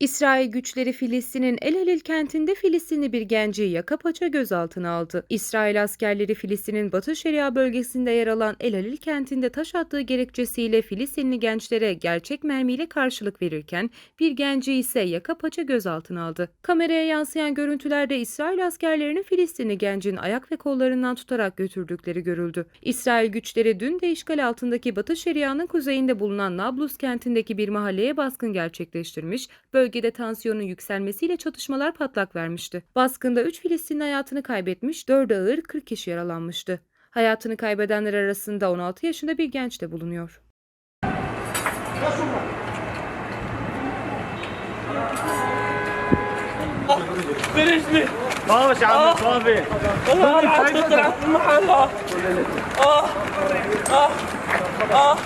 İsrail güçleri Filistin'in El Halil kentinde Filistinli bir genci yaka paça gözaltına aldı. İsrail askerleri Filistin'in Batı Şeria bölgesinde yer alan El Halil kentinde taş attığı gerekçesiyle Filistinli gençlere gerçek mermiyle karşılık verirken bir genci ise yaka paça gözaltına aldı. Kameraya yansıyan görüntülerde İsrail askerlerinin Filistinli gencin ayak ve kollarından tutarak götürdükleri görüldü. İsrail güçleri dün de işgal altındaki Batı Şeria'nın kuzeyinde bulunan Nablus kentindeki bir mahalleye baskın gerçekleştirmiş, bölgede tansiyonun yükselmesiyle çatışmalar patlak vermişti. Baskında 3 Filistinli hayatını kaybetmiş, 4 ağır 40 kişi yaralanmıştı. Hayatını kaybedenler arasında 16 yaşında bir genç de bulunuyor. فرشني طاوش يا عم صافي انا العب طلعت في المحل اه اه اه